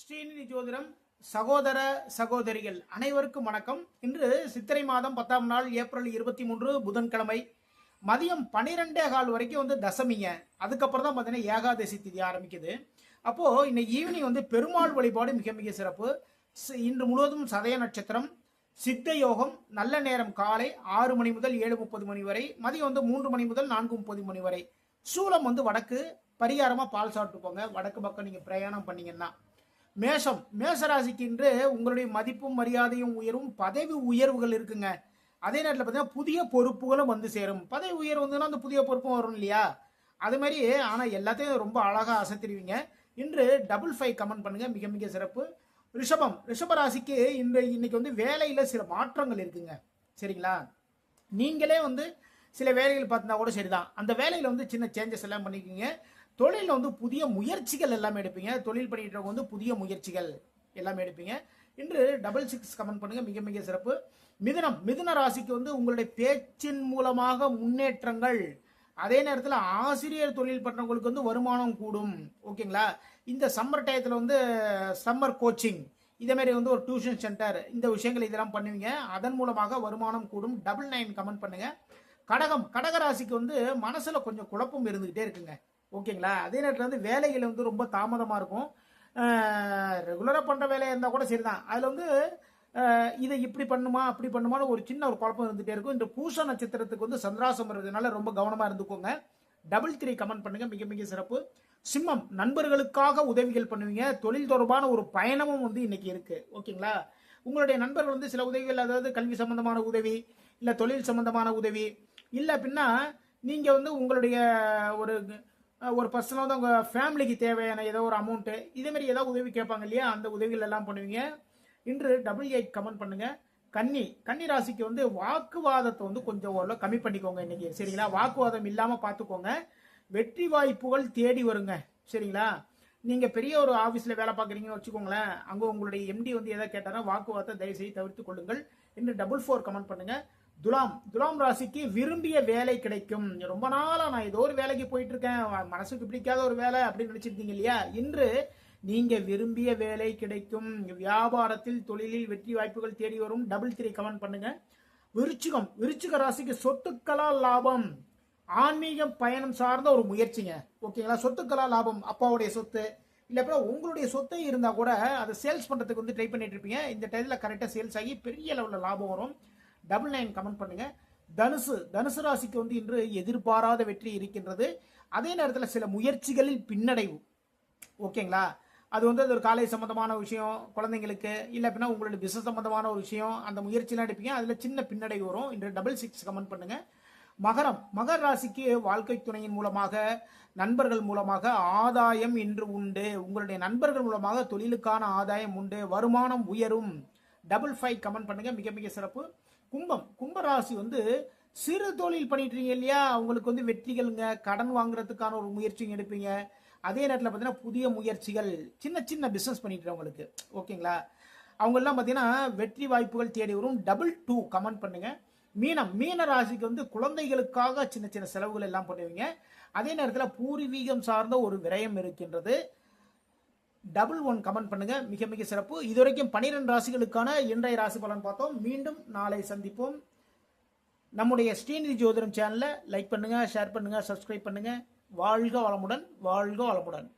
ஸ்ரீநிதி ஜோதிடம் சகோதர சகோதரிகள் அனைவருக்கும் வணக்கம். இன்று சித்திரை மாதம் பத்தாம் நாள் ஏப்ரல் இருபத்தி மூன்று புதன்கிழமை. மதியம் பன்னிரெண்டே கால் வரைக்கும் வந்து தசமிங்க. அதுக்கப்புறம் தான் பார்த்தீங்கன்னா ஏகாதசி திதி ஆரம்பிக்குது. அப்போது இன்னைக்கு ஈவினிங் வந்து பெருமாள் வழிபாடு மிக மிக சிறப்பு. இன்று முழுவதும் சதய நட்சத்திரம் சித்த யோகம் நல்ல நேரம் காலை ஆறு மணி முதல் ஏழு முப்பது மணி வரை மதியம் வந்து மூன்று மணி முதல் நான்கு முப்பது மணி வரை. சூலம் வந்து வடக்கு பரிகாரமாக பால் சாப்பிட்டு போங்க வடக்கு பக்கம் நீங்கள் பிரயாணம் பண்ணீங்கன்னா. மேஷம் மேஷராசிக்கு இன்று உங்களுடைய மதிப்பும் மரியாதையும் உயரும் பதவி உயர்வுகள் இருக்குங்க. அதே நேரத்தில் பார்த்தீங்கன்னா புதிய பொறுப்புகளும் வந்து சேரும். பதவி உயர்வு வந்துன்னா அந்த புதிய பொறுப்பும் வரும் இல்லையா? அது மாதிரி ஆனால் எல்லாத்தையும் ரொம்ப அழகாக அசத்திடுவீங்க. இன்று டபுள் ஃபைவ் கமெண்ட் பண்ணுங்க. மிக மிக சிறப்பு. ரிஷபம் ரிஷபராசிக்கு இன்று இன்னைக்கு வந்து வேலையில் சில மாற்றங்கள் இருக்குங்க. சரிங்களா? நீங்களே வந்து சில வேலைகள் பார்த்திருந்தா கூட சரிதான். அந்த வேலையில் வந்து சின்ன சேஞ்சஸ் எல்லாம் பண்ணிக்கிங்க. தொழிலில் வந்து புதிய முயற்சிகள் எல்லாமே எடுப்பீங்க. தொழில் பண்ணிட்டு இருக்கவங்க வந்து புதிய முயற்சிகள் எல்லாமே எடுப்பீங்க. இன்று டபுள் சிக்ஸ் கமெண்ட் பண்ணுங்க. மிக மிக சிறப்பு. மிதுனம். மிதுன ராசிக்கு வந்து உங்களுடைய பேச்சின் மூலமாக முன்னேற்றங்கள். அதே நேரத்தில் ஆசிரியர் தொழில் பண்ணுறவங்களுக்கு வந்து வருமானம் கூடும். ஓகேங்களா? இந்த சம்மர் டயத்தில் வந்து சம்மர் கோச்சிங் இதேமாரி வந்து ஒரு டியூஷன் சென்டர் இந்த விஷயங்கள் இதெல்லாம் பண்ணுவீங்க. அதன் மூலமாக வருமானம் கூடும். டபுள் நைன் கமெண்ட் பண்ணுங்க. கடகம். கடக ராசிக்கு வந்து மனசில் கொஞ்சம் குழப்பம் இருந்துகிட்டே இருக்குங்க. ஓகேங்களா? அதே நேரத்தில் வந்து வேலைகள் வந்து ரொம்ப தாமதமாக இருக்கும். ரெகுலராக பண்ணுற வேலையாக இருந்தால் கூட சரிதான். அதில் வந்து இதை இப்படி பண்ணுமா அப்படி பண்ணுமான்னு ஒரு சின்ன ஒரு குழப்பம் இருந்துகிட்டே இருக்கும். இந்த பூச நட்சத்திரத்துக்கு வந்து சந்திராசம் இருக்கிறதுனால ரொம்ப கவனமாக இருந்துக்கோங்க. டபுள் த்ரீ கமெண்ட் பண்ணுங்க. மிக மிக சிறப்பு. சிம்மம் நண்பர்களுக்காக உதவிகள் பண்ணுவீங்க. தொழில் தொடர்பான ஒரு பயணமும் வந்து இன்னைக்கு இருக்கு. ஓகேங்களா? உங்களுடைய நண்பர்கள் வந்து சில உதவிகள் அதாவது கல்வி சம்பந்தமான உதவி இல்லை தொழில் சம்பந்தமான உதவி இல்லை அப்படின்னா நீங்கள் வந்து உங்களுடைய ஒரு ஒரு பர்சனாக வந்து உங்கள் ஃபேமிலிக்கு தேவையான ஏதோ ஒரு அமௌண்ட்டு இதேமாரி ஏதாவது உதவி கேட்பாங்க இல்லையா? அந்த உதவிகள் எல்லாம் பண்ணுவீங்க. இன்று டபுள் எயிட் கமெண்ட் பண்ணுங்கள் கன்னி கன்னி ராசிக்கு வந்து வாக்குவாதத்தை வந்து கொஞ்சம் ஓரளவு கம்மி பண்ணிக்கோங்க இன்னைக்கு சரிங்களா? வாக்குவாதம் இல்லாமல் பார்த்துக்கோங்க வெற்றி வாய்ப்புகள் தேடி வருங்க சரிங்களா? நீங்கள் பெரிய ஒரு ஆஃபீஸில் வேலை பார்க்குறீங்கன்னு வச்சுக்கோங்களேன் அங்கே உங்களுடைய எம்டி வந்து எதை கேட்டாரோ வாக்குவாதத்தை தயவுசெய்து தவிர்த்து கொள்ளுங்கள். இன்று டபுள் ஃபோர் கமெண்ட் பண்ணுங்கள் துலாம் துலாம் ராசிக்கு விரும்பிய வேலை கிடைக்கும். ரொம்ப நாளாக நான் ஏதோ ஒரு வேலைக்கு போயிட்டு இருக்கேன் மனசுக்கு பிடிக்காத ஒரு வேலை அப்படின்னு நினைச்சிருந்தீங்க இல்லையா? இன்று நீங்க விரும்பிய வேலை கிடைக்கும். வியாபாரத்தில் தொழிலில் வெற்றி வாய்ப்புகள் தேடி வரும். டபுள் த்ரீ கமெண்ட் பண்ணுங்க. விருச்சிகம் விருச்சிக ராசிக்கு சொத்துக்களால் லாபம்? ஆன்மீக பயணம் சார்ந்த ஒரு முயற்சிங்க. ஓகேங்களா சொத்துக்களா லாபம் அப்பாவுடைய சொத்து. இல்லை அப்புறம் உங்களுடைய சொத்தை இருந்தால் கூட அதை சேல்ஸ் பண்ணுறதுக்கு வந்து ட்ரை பண்ணிட்டு இருப்பீங்க. இந்த டைத்தில் கரெக்டாக சேல்ஸ் ஆகி பெரிய லெவலில் லாபம் வரும். டபுள் நைன் கமெண்ட் பண்ணுங்க. தனுசு தனுசு ராசிக்கு வந்து இன்று எதிர்பாராத வெற்றி இருக்கின்றது. அதே நேரத்தில் சில முயற்சிகளில் பின்னடைவு. ஓகேங்களா? அது வந்து அது ஒரு காலை சம்பந்தமான விஷயம் குழந்தைங்களுக்கு இல்லை அப்படின்னா உங்களுடைய பிசினஸ் சம்பந்தமான ஒரு விஷயம் அந்த முயற்சிலாம் எடுப்பீங்க. அதில் சின்ன பின்னடைவு வரும். இன்று டபுள் சிக்ஸ் கமெண்ட் பண்ணுங்க. மகரம் மகர ராசிக்கு வாழ்க்கை துணையின் மூலமாக நண்பர்கள் மூலமாக ஆதாயம் இன்று உண்டு. உங்களுடைய நண்பர்கள் மூலமாக தொழிலுக்கான ஆதாயம் உண்டு. வருமானம் உயரும். டபுள் ஃபைவ் கமெண்ட் பண்ணுங்க. மிக மிக சிறப்பு. கும்பம். கும்பராசி வந்து சிறு தொழில் பண்ணிட்டு இருக்கீங்க இல்லையா? உங்களுக்கு வந்து வெற்றிகள்ங்க. கடன் வாங்குறதுக்கான ஒரு முயற்சியும் எடுப்பீங்க. அதே நேரத்தில் பார்த்தீங்கன்னா புதிய முயற்சிகள் சின்ன சின்ன பிஸ்னஸ் பண்ணிட்டு இருக்கவங்களுக்கு ஓகேங்களா? அவங்கெல்லாம் பார்த்தீங்கன்னா வெற்றி வாய்ப்புகள் தேடி வரும். டபுள் டூ கமெண்ட் பண்ணுங்க. மீனம் மீன ராசிக்கு வந்து குழந்தைகளுக்காக சின்ன சின்ன செலவுகள் எல்லாம் பண்ணுவீங்க. அதே நேரத்தில் பூர்வீகம் சார்ந்த ஒரு விரயம் இருக்கின்றது. டபுள் ஒன் கமெண்ட் பண்ணுங்க. மிக மிக சிறப்பு. இதுவரைக்கும் பனிரெண்டு ராசிகளுக்கான இன்றைய ராசி பலன் பார்த்தோம். மீண்டும் நாளை சந்திப்போம். நம்முடைய ஸ்ரீநிதி ஜோதிடம் சேனலை லைக் பண்ணுங்க ஷேர் பண்ணுங்க சப்ஸ்கிரைப் பண்ணுங்க. வாழ்க வளமுடன் வாழ்க வளமுடன்.